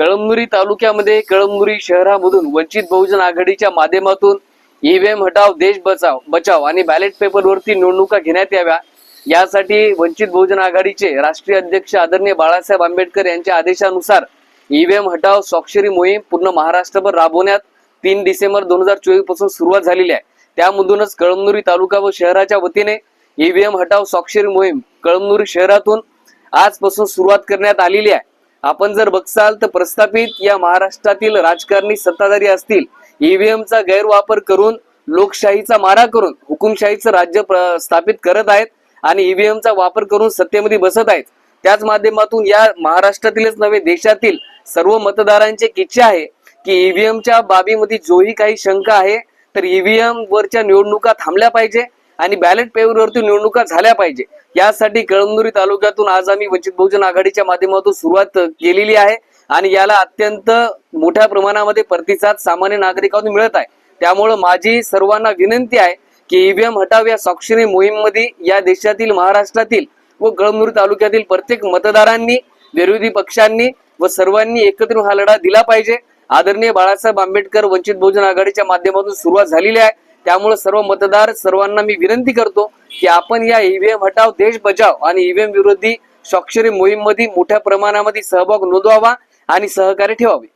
कळमनुरी तालुक्यामध्ये कळमनुरी शहरामधून वंचित बहुजन आघाडीच्या माध्यमातून ईव्हीएम हटाव देश बचाव बचाव आणि बॅलेट पेपरवरती निवडणुका घेण्यात याव्या. यासाठी वंचित बहुजन आघाडीचे राष्ट्रीय अध्यक्ष आदरणीय बाळासाहेब आंबेडकर यांच्या आदेशानुसार ईव्हीएम हटाव स्वाक्षरी मोहीम पूर्ण महाराष्ट्रभर राबवण्यात तीन डिसेंबर दोन हजार चोवीसपासून सुरुवात झालेली आहे. त्यामधूनच कळमनुरी तालुका व शहराच्या वतीने ईव्हीएम हटाव स्वाक्षरी मोहीम कळमनुरी शहरातून आजपासून सुरुवात करण्यात आलेली आहे. आपण जर बघसाल तर प्रस्थापित या महाराष्ट्रातील राजकारणी सत्ताधारी असतील ईव्हीएमचा गैरवापर करून लोकशाहीचा मारा करून हुकुमशाहीचं राज्य प्र- स्थापित करत आहेत आणि ईव्हीएमचा वापर करून सत्तेमध्ये बसत आहेत. त्याच माध्यमातून या महाराष्ट्रातीलच नव्हे देशातील सर्व मतदारांची एक इच्छा आहे की ईव्हीएमच्या बाबीमध्ये जोही काही शंका आहे तर ईव्हीएम वरच्या निवडणुका थांबल्या पाहिजे. आणि बॅलेट पेपरवरती निवडणुका झाल्या पाहिजे. यासाठी कळमनुरी तालुक्यातून आज आम्ही वंचित बहुजन आघाडीच्या माध्यमातून सुरुवात केलेली आहे आणि याला अत्यंत मोठ्या प्रमाणामध्ये प्रतिसाद सामान्य नागरिकांतून मिळत आहे. त्यामुळं माझी सर्वांना विनंती आहे की ईव्हीएम हटाव या स्वाक्षरी मोहीममध्ये या देशातील महाराष्ट्रातील व कळमनुरी तालुक्यातील प्रत्येक मतदारांनी विरोधी पक्षांनी व सर्वांनी एकत्र हा लढा दिला पाहिजे. आदरणीय बाळासाहेब आंबेडकर वंचित बहुजन आघाडीच्या माध्यमातून सुरुवात झालेली आहे. त्यामुळे सर्व मतदार सर्वांना मी विनंती करतो की आपण या ईव्हीएम हटाव देश बचाव आणि ईव्हीएम विरोधी स्वाक्षरी मोहीममध्ये मोठ्या प्रमाणामध्ये सहभाग नोंदवावा आणि सहकार्य ठेवावे.